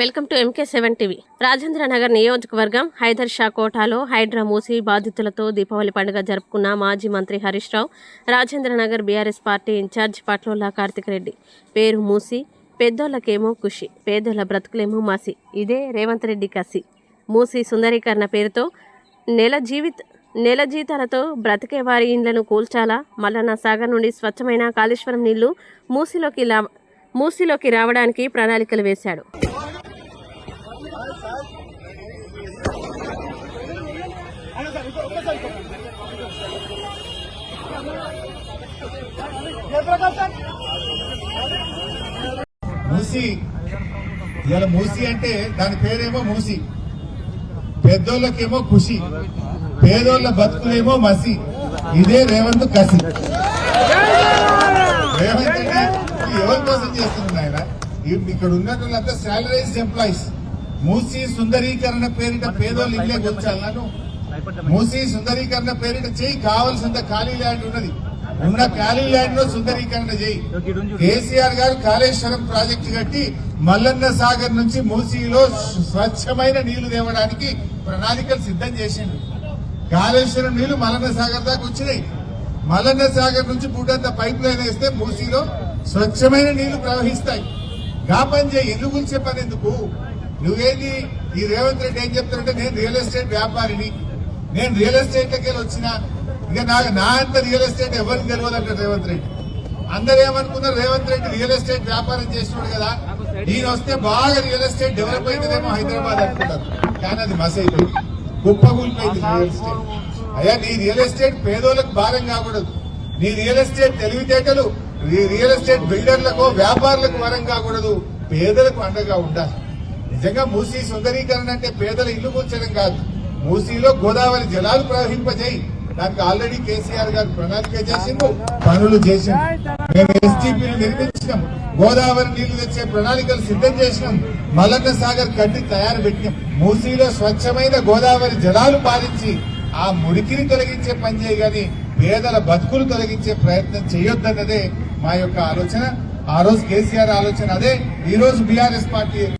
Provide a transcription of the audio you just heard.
Welcome to MK seven TV. Rajendra Nagar నియోజకవర్గం హైదర్ షా కోటాలో హైడ్రా మూసి బాధితులతో దీపావళి పండుగ జరుపుకున్న మాజీ మంత్రి Harish Rao Rajendra Nagar BRS party incharge Patlola Karthik Reddy. పేరు మూసి పెద్దోళ్ళకేమో ఖుషి పేదోళ్ళ బ్రతుకులేమో మాసి. ఇదే రేవంత్ రెడ్డి కసి. మూసి సుందరీకరణ పేరుతో నెల జీవిత నెల జీతాలతో బ్రతికే వారి ఇండ్లను కూల్చాలా? మల్లన్న సాగర్ నుండి స్వచ్ఛమైన కాళేశ్వరం నీళ్ళు మూసిలోకి లా మూసిలోకి రావడానికి ప్రణాళికలు వేశాడు. మూసి. ఇలా మూసి అంటే దాని పేరేమో మూసి. పెద్దోళ్ళకేమో ఖుషి. పేదోళ్ళ బతుకులేమో మసి. ఇదే రేవంత్ కసి. రేవంత్ అంటే ఎవరి కోసం చేస్తున్నారు ఆయన ఇక్కడ ఉన్నట్లంతా శాలరీస్ ఎంప్లాయీస్. మూసి సుందరీకరణ పేరిట పేదోళ్ళు ఇల్లే వచ్చాను మూసి సుందరీకరణ పేరిట చేయి కావాల్సినంత ఖాళీ ల్యాండ్ ఉన్నది. ఉన్న ఖాళీ ల్యాండ్లో సుందరీకరణ చేయి. కేసీఆర్ గారు కాళేశ్వరం ప్రాజెక్టు కట్టి మల్లన్న సాగర్ నుంచి మూసీలో స్వచ్ఛమైన నీళ్ళు తేవడానికి ప్రణాళికలు సిద్ధం చేసిండు. కాళేశ్వరం నీళ్ళు మల్లన్న సాగర్ దాకా వచ్చినాయి. మల్లన్న సాగర్ నుంచి పూటంత పైప్ లైన్ వేస్తే మూసీలో స్వచ్ఛమైన నీళ్ళు ప్రవహిస్తాయి. గా పని చేయి ఎందుకు పని ఎందుకు? నువ్వేంది? ఈ రేవంత్ రెడ్డి ఏం చెప్తారంటే నేను రియల్ ఎస్టేట్ వ్యాపారిని. నేను రియల్ ఎస్టేట్ లకి వచ్చిన ఇక నాకు నా అంత రియల్ ఎస్టేట్ ఎవరికి తెలియదు అంటే రేవంత్ రెడ్డి. అందరు ఏమనుకున్నారు? రేవంత్ రెడ్డి రియల్ ఎస్టేట్ వ్యాపారం చేసినాడు కదా. ఈయన వస్తే బాగా రియల్ ఎస్టేట్ డెవలప్ అవుతుందేమో హైదరాబాద్ అనుకుంటారు. కానీ అది మస్ అయిపోయింది. కుప్పగూలిపోయింది రియల్ ఎస్టేట్ అయ్యా నీ రియల్ ఎస్టేట్ పేదోళ్ళకు భారం కాకూడదు. నీ రియల్ ఎస్టేట్ తెలివితేటలు రియల్ ఎస్టేట్ బిల్డర్లకు వ్యాపారులకు వరం కాకూడదు. పేదలకు అండగా ఉండాలి. నిజంగా మూసీ సుందరీకరణ అంటే పేదల ఇల్లు కూర్చడం కాదు. మూసీలో గోదావరి జలాలు ప్రవహింపజేయి. దానికి ఆల్రెడీ కేసీఆర్ గారు ప్రణాళిక చేసిండు పనులు చేసిండు మేము ఎస్టీపీలు నిర్మించినాం. గోదావరి నీళ్ళు తెచ్చే ప్రణాళికలు సిద్ధం చేసినాం. మల్లన్న సాగర్ కట్టి తయారు పెట్టినాం. మూసీలో స్వచ్ఛమైన గోదావరి జలాలు పాలించి ఆ మురికిని తొలగించే పని చేయగాని పేదల బతుకులు తొలగించే ప్రయత్నం చేయొద్దన్నదే మా యొక్క ఆలోచన. ఆ రోజు కేసీఆర్ ఆలోచన అదే. ఈ రోజు బీఆర్ఎస్ పార్టీ